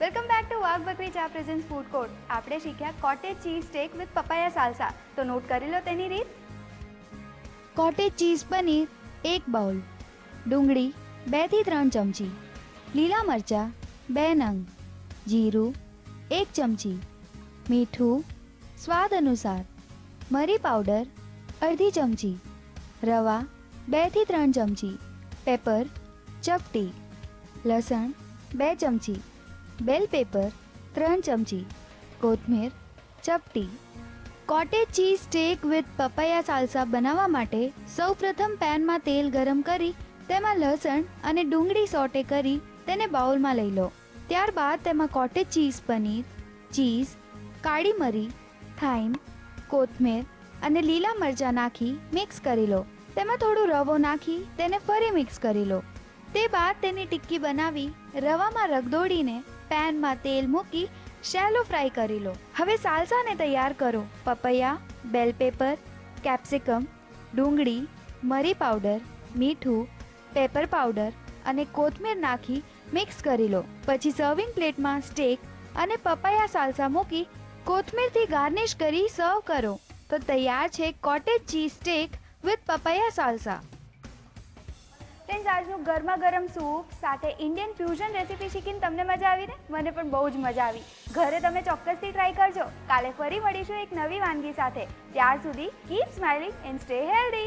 Welcome back to વાઘ બકરી ચા પ્રેઝન્સ ફૂડ કોર્ટ આપણે શીખ્યા cottage cheese steak with papaya salsa તો નોટ કરી લો તેની રીત. કોટેજ ચીઝ પનીર, એક બાઉલ ડુંગળી બેથી ત્રણ ચમચી. લીલા મરચાં, બે નંગ. જીરું, એક ચમચી. મીઠું, સ્વાદ અનુસાર. મરી પાવડર અડધી ચમચી. રવા બેથી ત્રણ ચમચી. પેપર ચપટી. લસણ, બે ચમચી. બેલ પેપર ત્રણ ચમચી, કોથમીર, ચપટી. Cottage cheese steak with papaya salsa બનાવવા માટે સૌપ્રથમ પેનમાં તેલ ગરમ કરી, તેમાં લસણ અને ડુંગળી સોટે કરી તેને બાઉલમાં લઈ લો. ત્યારબાદ તેમાં કોટેજ ચીઝ પનીર, ચીઝ, કાળી મરી થાઈમ કોથમીર અને લીલા મરચાં નાખી મિક્સ કરી લો. તેમાં થોડું રવો નાખી તેને ફરી મિક્સ કરી લો. તે બાદ તેની ટિક્કી બનાવી રવામાં રગદોડીને પેનમાં તેલ મૂકી શેલો ફ્રાય કરી લો. હવે સાલસાને તૈયાર કરો. પપૈયા, બેલ પેપર, કેપ્સિકમ, ડુંગળી, મરી પાવડર, મીઠું, પેપર પાવડર અને કોથમીર નાખી મિક્સ કરી લો. પછી સર્વિંગ પ્લેટમાં સ્ટેક અને પપૈયા સાલસા મૂકી કોથમીરથી ગાર્નિશ કરી સર્વ કરો. તો તૈયાર છે cottage cheese steak with papaya salsa. Friends આજનું ગરમા ગરમ સૂપ સાથે ઇન્ડિયન ફ્યુઝન રેસીપી શીખીને તમને મજા આવી ને? મને પણ બહુ જ મજા આવી. ઘરે તમે ચોક્કસથી ટ્રાય કરજો. કાલે ફરી મળીશું એક નવી વાનગી સાથે. ત્યાર સુધી keep smiling and stay healthy